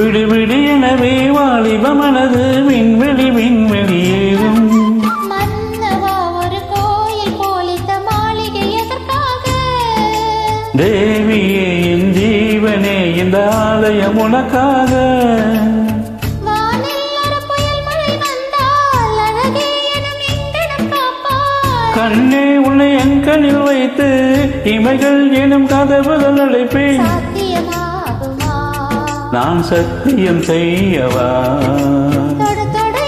விடு விடு எனவே விண்வெளி ஒரு கோயில் போலித்த மாளிகை எதற்காக? தேவியே என் ஜீவனே இந்த ஆலயம் உனக்காக. கண்ணே உன்னை என் கண்ணில் வைத்து இமைகள் எனும் கதவுகள் அழைப்பேன். நான் சத்தியம் செய்யவா? தொடு தொடு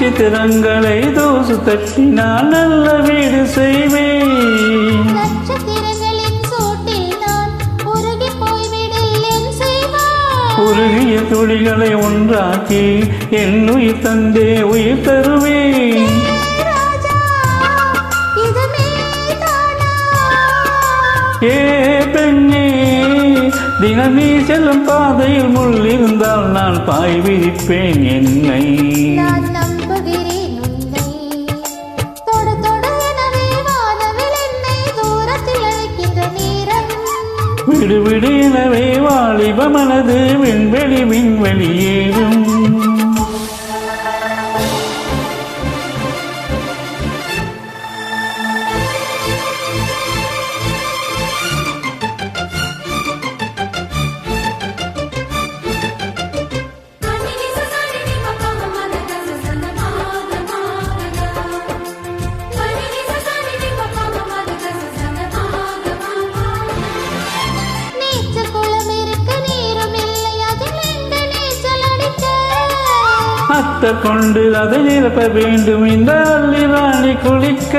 நட்சத்திரங்களை தோசு தட்டினால் நல்ல வீடு செய்வேன். உருகிய துளிகளை ஒன்றாக்கி என் உயிர் தந்தே உயிர் தருவேன். ஏ பெண்ணே தினம் செல்லும் பாதையில் முள் இருந்தால் நான் பாய் விரிப்பேன் என்னை. விடு வாலிப மனது விண்வெளி விண்வெளியேறும் அத்த கொண்டு அதை நிரப்ப வேண்டும். இந்த அள்ளி ராணி குளிக்க.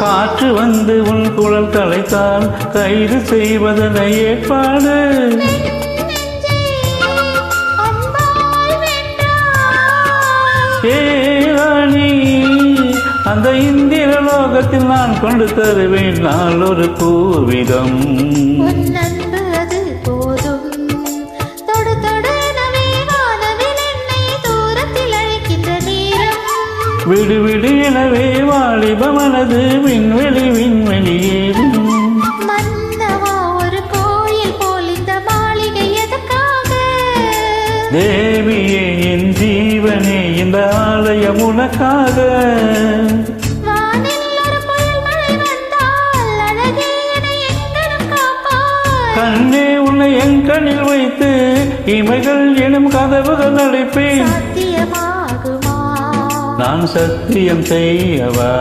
காற்று வந்து உன் குழல் கலைத்தால் கைது செய்வதனை ஏற்பாடு. அந்த இந்திர லோகத்தில் நான் கொண்டு தருவேன் நாள் ஒரு பூவிதம் விடு விடு எனவே வாலிப மனது விண்வெளி விண்வெளியேறும் இந்த ஆலயம் உனக்காக. கண்ணே உன்னை என் கண்ணில் வைத்து இமைகள் எனும் கதவுகள் சாத்தியமாகுமா? நான் சத்தியம் செய்யவா?